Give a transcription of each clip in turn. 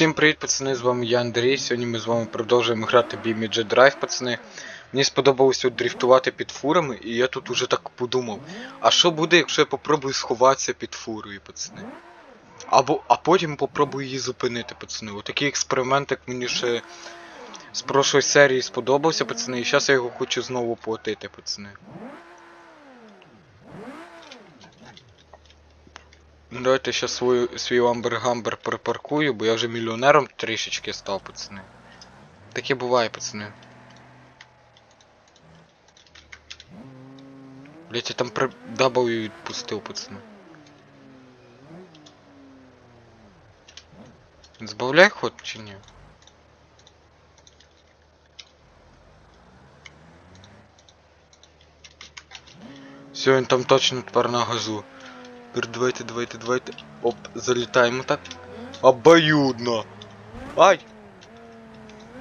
Всім привіт, пацани, з вами я Андрій. Сьогодні ми з вами продовжуємо грати BMG Drive, пацани. Мені сподобалося от дрифтувати під фурами, і я тут уже так подумав. А що буде, якщо я попробую сховатися під фурою, пацани? Або, а потім попробую її зупинити, пацани. Отакий експеримент, як мені ще з прошлої серії сподобався, пацани, і зараз я його хочу знову платити, пацани. Давайте ще свою, свій ламбергамбер припаркую, бо я вже мільйонером трішечки став, пацани. Таке буває, пацани. Блять, я там при W відпустив, пацани. Збавляй ход чи ні? Все, він там точно тепер на газу. Тепер давайте, давайте, давайте. Оп, залітаємо так. Обоюдно. Ай!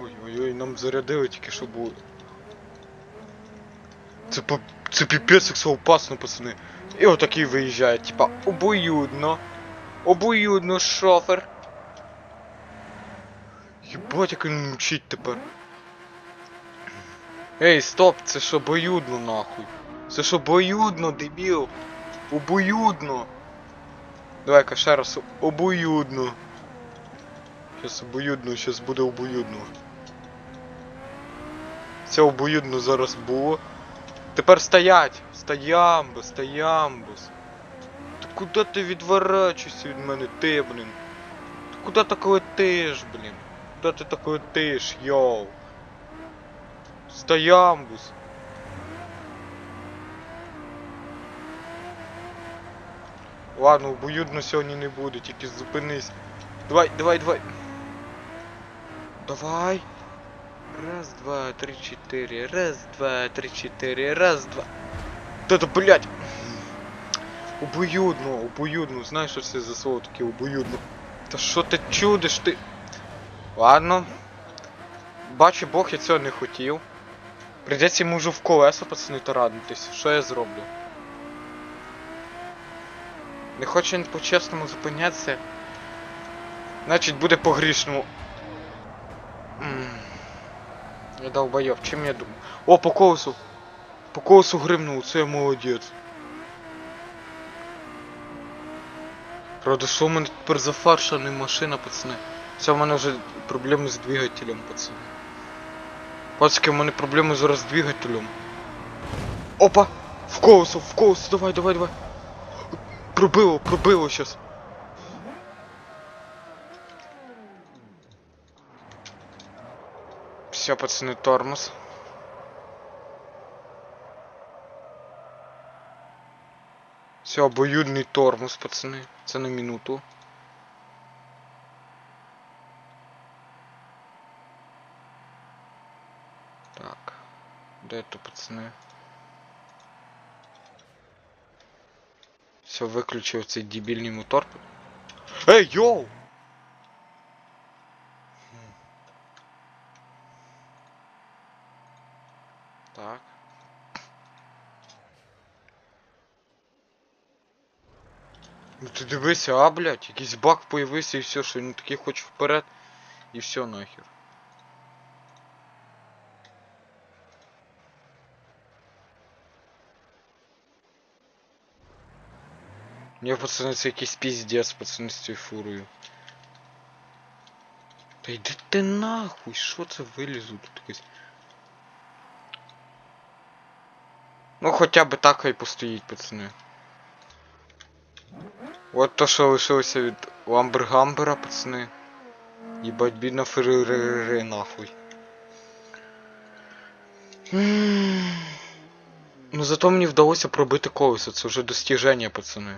Ой-ой-ой, нам зарядили тільки що було. Це по... Це піпець як все опасно, пацани. І отакий виїжджає, типа, обоюдно. Обоюдно, шофер. Єбать, як він мчить тепер. Ей, стоп, це ж обоюдно нахуй. Це ж обоюдно, дебіл. Обоюдно. Давай-ка ще раз обоюдно. Щас обоюдно, щас буде обоюдно. Це обоюдно зараз було. Тепер стоять! Стоямбо, стоямбус. Ти куди ти відворачуєшся від мене, ти, блін? Ти куди так летиш, блін? Куди ти так летиш, йоу? Стоямбус. Ладно, обоюдно сьогодні не буде, тільки зупинись. Давай, давай, давай. Давай. Раз, два, три, четыре. Раз, два, три, четыре. Раз, два. Да это, блядь. Обоюдно, обоюдно. Знаєш, що це за слово таке обоюдно? Та що ти чудиш ти? Ладно. Бачу Бог, я цього не хотів. Придеться йому вже в колесо, пацани, тарадитись. Що я зроблю? Не хоче він по-чесному зупинятися. Значить буде по-грішному. М. Я долбоёб, чим я думаю? О, по колесу! По колесу гримнув, це я молодець. Правда, що в мене тепер за фарша, не машина, пацани. Все, в мене вже проблеми з двигателем, пацани. Пацки, у мене проблеми зараз з двигателем. Опа! В колесо, в колесо, давай, давай, давай. Пробило, пробило щас. Все, пацаны, тормоз. Все, обоюдний тормоз, пацани. Це на минуту. Так. Де то, пацани? Все, виключив цей дебільний мотор. Ей, йоу! Так. Ну ти дивися, а, блядь, якийсь баг появився і все, що він такий хоче вперед. І все нахер. Ні, пацани, це якийсь піздець, пацани, з цією фурою. Та йди ти нахуй, що це вилізу тут якось. Ну хоча б так хай постоїть, пацани. От то, що лишилося від Ламбергамбера, пацани. Їбать бідна ферере нахуй. Ну зато мені вдалося пробити колесо, це вже достіження, пацани.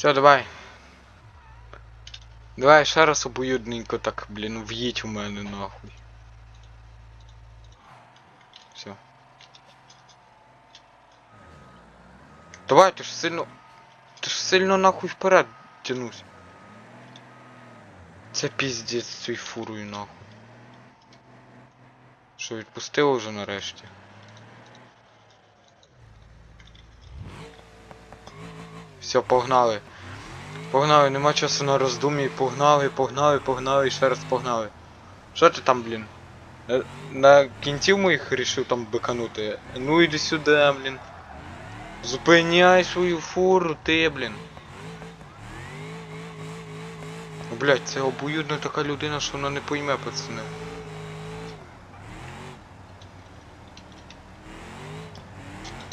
Все, давай. Давай ще раз обоюдненько так, блін, в'їдь у мене нахуй. Все. Давай, ти ж сильно. Ти ж сильно нахуй вперед підтягнусь. Це піздець цією фурою нахуй. Що, відпустило вже нарешті? Все, погнали. Погнали, нема часу на роздумі. Погнали, погнали, погнали ще раз погнали. Що ти там, блін? На, на кінців моїх рішив там биканути. Ну іди сюди, блін. Зупиняй свою фуру, ти, блін. Блять, це обоюдна така людина, що вона не пойме, пацани.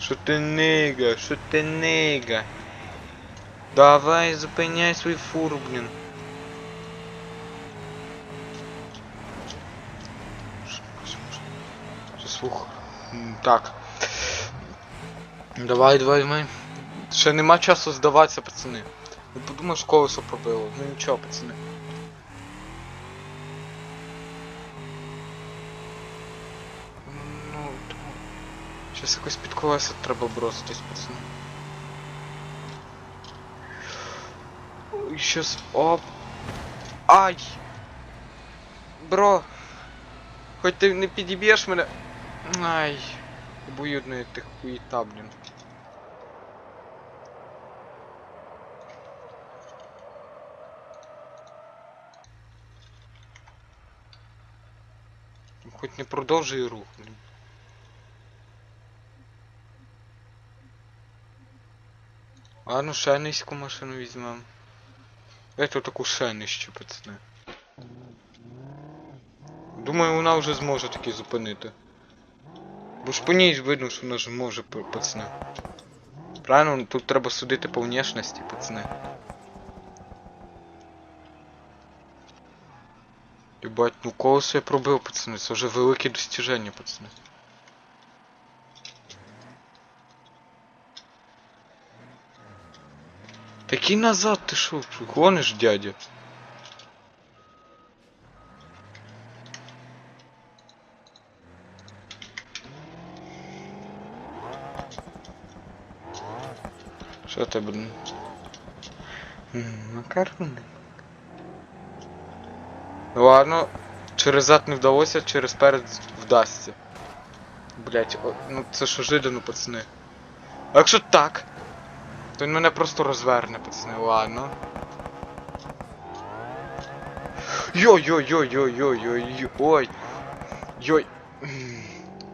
Що ти нига, що ти нига? Давай зупиняй свою фуру, блін. Слух. Так. Давай, давай, давай. Ще нема часу здаватися, пацани. Ну подумаєш, колесо пробило. Ну нічого, пацани. Ну, Щас якось під колеса треба броситись, пацани. Ой, Щас. Оп. Ай! Бро! Хоч ти не підіб'єш мене. Ай. Обоюдної ти хуєта, блін. Хоч не продовжуй рух, блін. А ну ще низьку машину візьмем. Эту таку ще нижчу, пацани. Думаю, вона вже зможе таки зупинити. Бо ж по ній видно, що вона ж може, п- пацани. Правильно, тут треба судити по внешності, пацани. Єбать, ну колесо я пробив, пацани, це вже велике достіження, пацани. Такий назад, ти шо, гониш, дядя? Що ти, блін? Макарони. Ну ладно, через зад не вдалося, через перед вдасться. Блять, ну це що жидано, пацани. А якщо так, то він мене просто розверне, пацани, ладно. Йой-йой-йой-йой-йой-йой. Ой. Йой.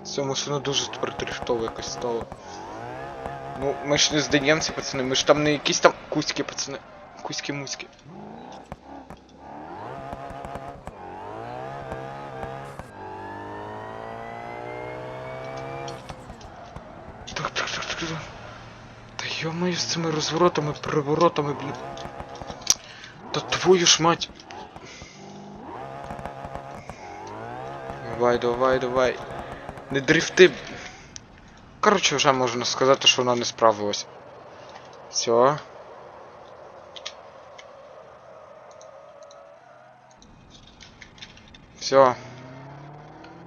Ця машина дуже тепер дрифтово якось стало. Ну, ми ж не здаємося, пацани, ми ж там не якісь там кузьки, пацани. Кузьки-музьки. Так, так, так, так, так. Та йо-моє з цими розворотами, приворотами, блін. Та твою ж мать. Давай, давай, давай. Не дрифти. Коротше, вже можна сказати, що вона не справилась. Все. Все.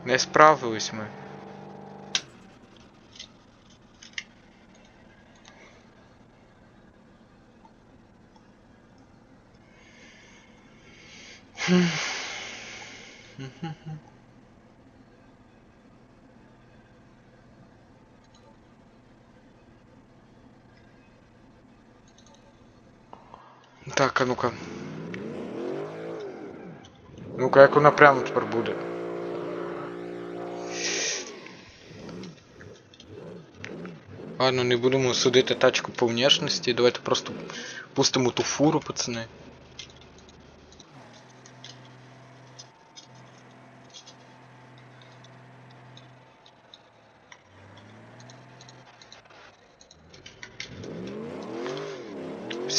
Не справились ми. Так, а ну-ка. Ну-ка, як вона прямо тепер буде. Ладно, не будемо судити тачку по внешності, давайте просто пустимо ту фуру, пацани.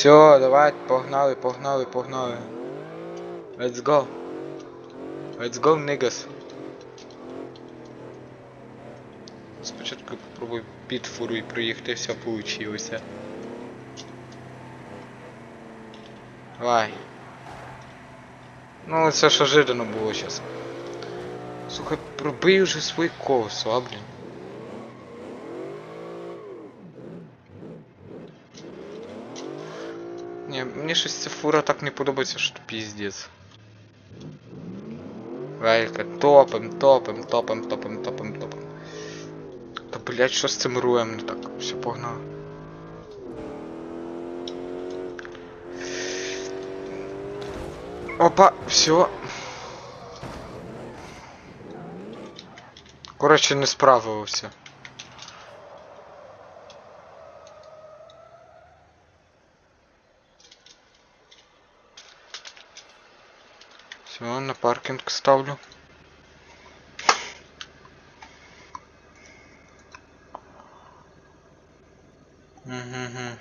Все, давай, погнали, погнали, погнали. Let's go. Let's go, niggas. Спочатку попробую під фурою проїхати, все получилося. Давай. Ну, це ж ожидано було зараз. Слухай, пробий уже свої колесо, а, блін. Ні, мені щось фура так не подобається, що піздець. Велька, топим, топим, топим, топим, топим, топим. Та блять, що з цим руєм не так? Все погнало. Опа, все. Коротше, не справився. Все, на паркінг ставлю. Угу.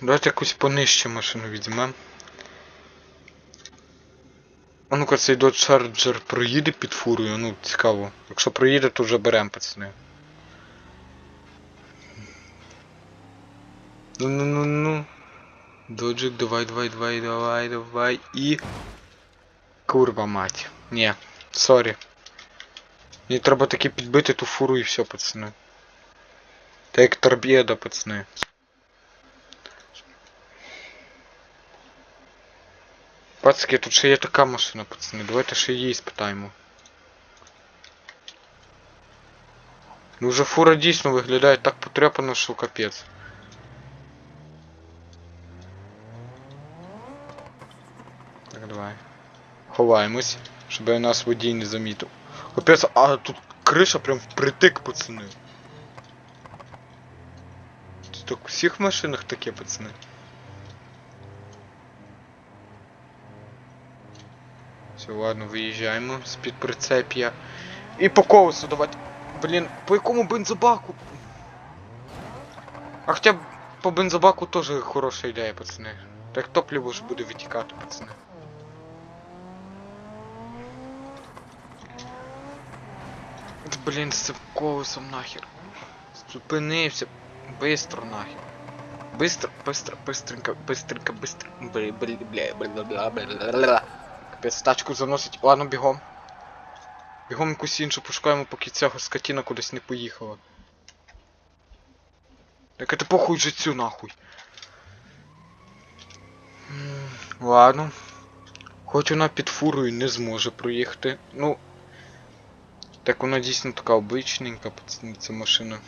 Давайте якусь понижче машину візьмем. А ну-ка цей Dodge Charger проїде під фурою, ну цікаво. Якщо проїде, то вже берем, пацани. Ну ну ну ну. Доджик, давай, давай, давай, давай, давай і. Курва мать. Ні, сорі. Мені треба таки підбити ту фуру і все, пацани. Та як торпеда, пацани. Пацки, тут ще є така машина, пацани. Давайте ще її спитаємо. Ну вже фура дійсно виглядає так потряпано, що капець. Давай. Ховаємось, щоб нас водій не замітив. Капець, а тут криша прям впритик, пацани. Це так у всіх машинах таке, пацани. Все, ладно, виїжджаємо з-під прицеп'я. І по колесу давайте. Блін, по якому бензобаку? А хоча б по бензобаку теж хороша ідея, пацани. Так топливо ж буде витікати, пацани. Блін, з цим колесом нахер. Зупинився. Бистро нахер. Быстро, быстро, быстренько, быстренько, быстро. Бля, бля, бля, бля, бля, бля, бля. Капець, тачку заносить. Ладно, бігом. Бігом якусь іншу пошукаємо, поки цього скотіна кудись не поїхала. Так это похуй вже цю нахуй. М, Ладно. Хоч вона під фурою не зможе проїхати. Ну. так вона дійсно така обичненька, пацани, ця машина.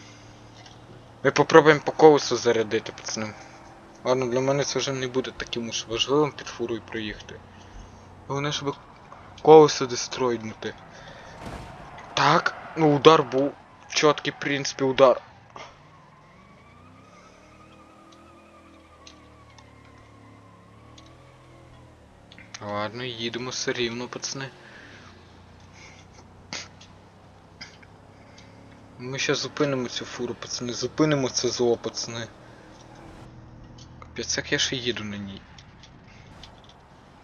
Ми попробуємо по колесу зарядити, пацани. Ладно, для мене це вже не буде таким уж важливим під фурою проїхати. Головне, щоб колесо дестройнути. Так, ну удар був. Чіткий, в принципі, удар. Ладно, їдемо все рівно, пацани. Ми ще зупинимо цю фуру, пацани. Зупинимо це зло, пацани. Капець, як я ще їду на ній.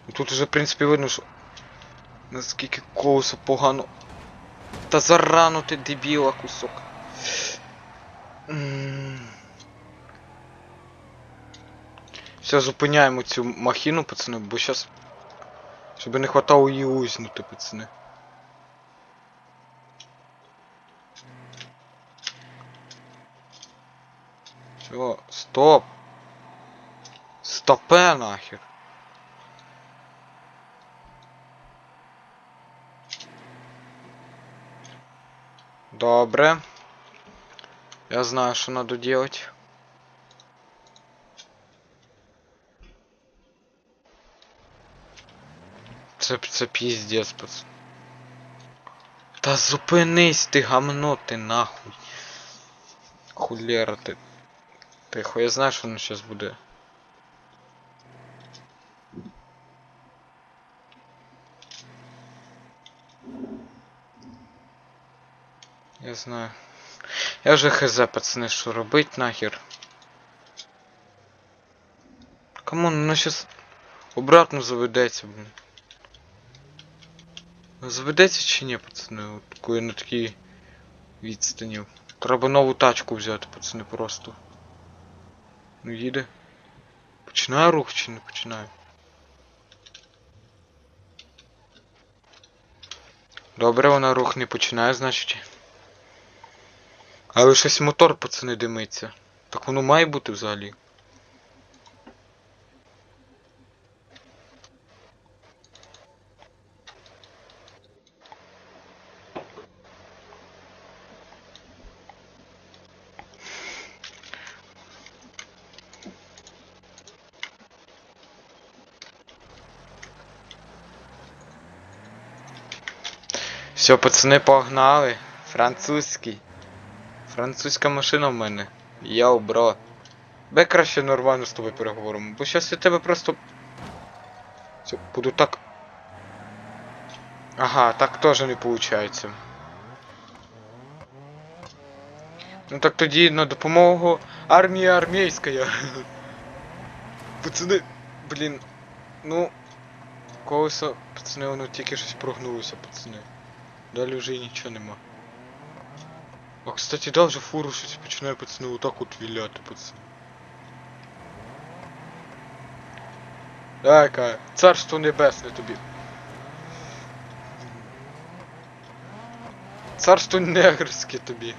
Ну, Тут уже, в принципі, видно, що... Наскільки колесо погано. Та зарано ти дебіла кусок. Все, зупиняємо цю махіну, пацани, бо щас... Щоб не хватало її узнути, пацани. Все, стоп. Стопе нахер. Добре. Я знаю, что надо делать. Це, це піздець, пац. Та зупинись ти гамно ти нахуй. Хулера ти. Тихо, я знаю, що воно зараз буде. Я знаю. Я вже хз, пацани, що робить нахер. Камон, воно щас обратно заведеться, блін. Заведеться чи ні, пацани? От коли на такій відстані. Треба нову тачку взяти, пацани, просто. Ну їде. Починає рух чи не починає? Добре, вона рух не починає, значить. Але щось мотор, пацани, димиться. Так воно має бути взагалі. Все, пацани, погнали. Французький. Французька машина в мене. Йоу, бро. Дай краще нормально з тобою переговоримо, бо щас я тебе просто. Все, буду так. Ага, так теж не виходить. Ну так тоді на допомогу армія армійська. Пацани, блін. Ну. Колесо, пацани, воно тільки щось прогнулося, пацани. Далі вже і нічого нема. А кстати, да, вже фуру щось починає пацани отак от віляти, пацани. Кая, царство небесне тобі. Царство негрське тобі.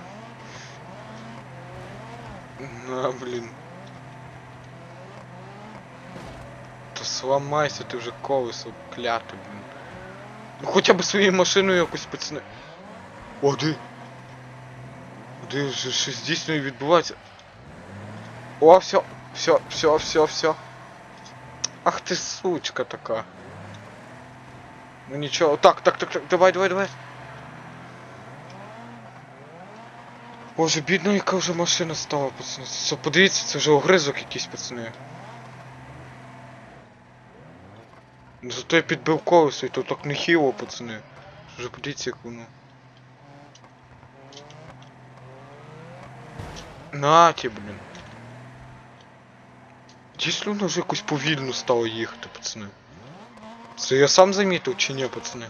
На, блін. Та сламайся, ти вже колесо кляте, блін. Ну хоча б своєю машиною якось пацани. О, де? Де вже щось дійсно і відбувається. О, все, все, все, все, все. Ах ти сучка така. Ну нічого. Так, так, так, так, давай, давай, давай. Боже, бідна, яка вже машина стала, пацани. Подивіться, це вже огризок якийсь, пацани. Ну, Зато я підбив колесо і то так нехило, пацани. Вже подивіться, як воно. Наті, блін. Дійсно воно вже якось повільно стало їхати, пацани. Це я сам замітив чи ні, пацани?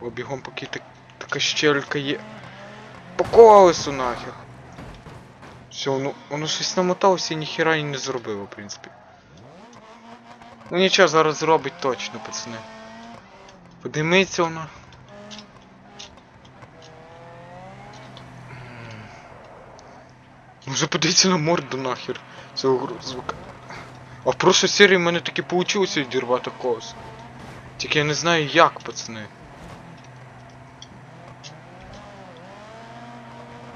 О, бігом поки так, така щелька є. По колесу нахер. Все, ну воно щось намоталося і ніхіра і не зробило, в принципі. Ну нічого, зараз зробить точно, пацани. Подимиться воно. Вже подивіться на морду нахер цього звука. А в прошлій серії в мене таки получилося відірвати колесо. Тільки я не знаю як, пацани.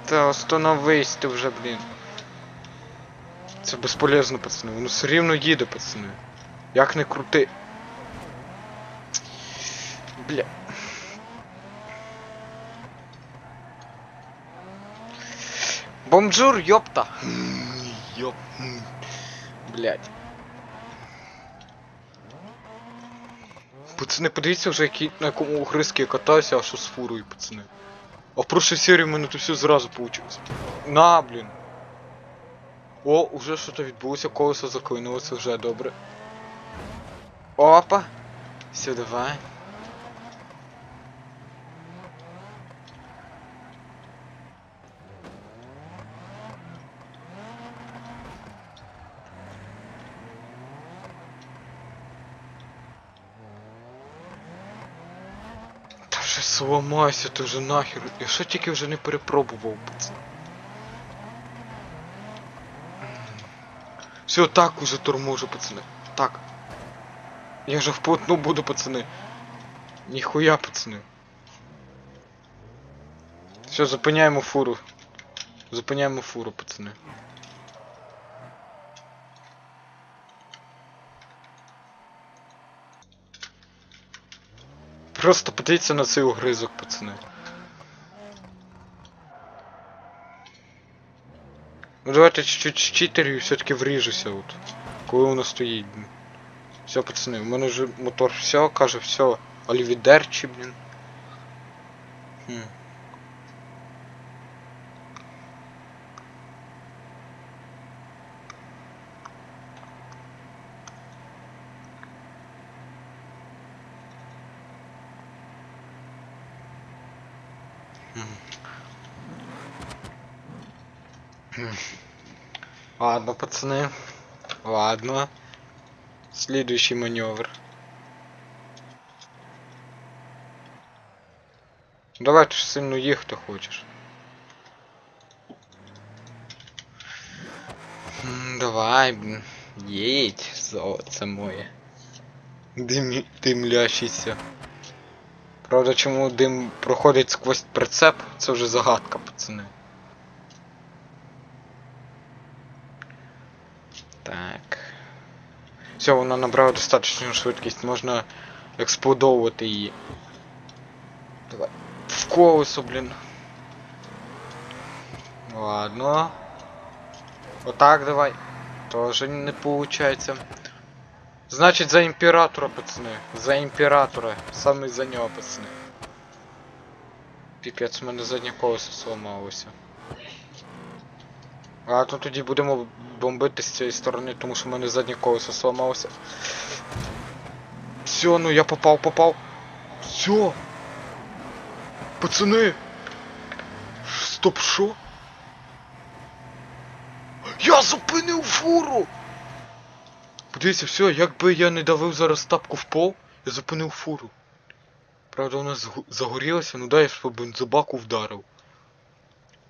Та остановись ти вже, блін. Це безполезно, пацани. Воно все рівно їде, пацани. Як не крути. Бля. Бомжур, ёпта. Ёп. Блять. Пацани, подивіться вже, який, на якому гризки я катаюся, а що з фурою, пацани. А в прошлій серії в мене тут все зразу получилось. На, блін. О, уже що-то відбулося, колесо заклинулося, вже добре. Опа. Все, давай. Та сломайся, ти вже нахер. Я що тільки вже не перепробував, пацан. Все, так уже торможу, пацани. Я же вплотну буду, пацани. Ніхуя, пацани. Все, зупиняємо фуру. Зупиняємо фуру, пацани. Просто подивіться на цей огризок, пацани. Ну давайте чуть-чуть читерю і все-таки вріжуся от. Коли воно стоїть. Все, пацани, у мене вже мотор все, каже, все. Олівідерчі, блін. Хм. Ладно, пацаны. Ладно. Следующий маневр. Давай ты ж сильно їхати хочеш. Давай, блін. Їдь, золоце моє. Дим димлящийся. Правда, чому дым проходить сквозь прицеп, це вже загадка, пацани. Все, вона набрала достатньо швидкість, можна експлодовувати її. Давай. В колесо, блін. Ладно. Отак давай. Тоже не получается. Значить за імператора, пацани. За імператора. Саме за нього, пацани. Піпець, у мене заднє колесо сломалося. А то тоді будемо бомбити з цієї сторони, тому що в мене заднє колесо сломалося. Все, ну я попав, попав. Все. Пацани. Стоп, що? Я зупинив фуру! Подивіться, все, якби я не давив зараз тапку в пол, я зупинив фуру. Правда, вона загорілася, ну да, я ж по бензобаку вдарив.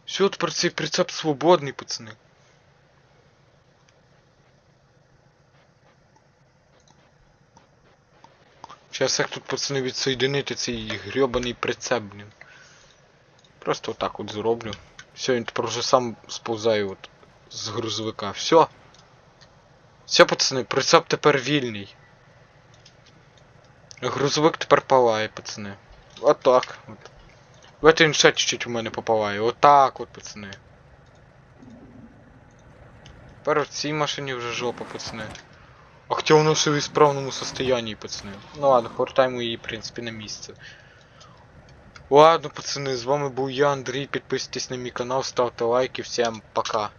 Все, тепер цей прицеп свободний, пацани. Зараз як тут, пацани, відсоєдинити цей грьобаний прицеп, блін. Просто отак от зроблю. Все, він тепер вже сам сповзає от з грузовика. Все. Все, пацани, прицеп тепер вільний. Грузовик тепер палає, пацани. Отак. От. Давайте він ще чуть-чуть у мене попалає. Отак от, пацани. Тепер в цій машині вже жопа, пацани. А хоча воно ще в ісправному состоянні, пацани. Ну ладно, повертаємо її, в принципі, на місце. Ладно, пацани, з вами був я, Андрій. Підписуйтесь на мій канал, ставте лайки. Всім пока.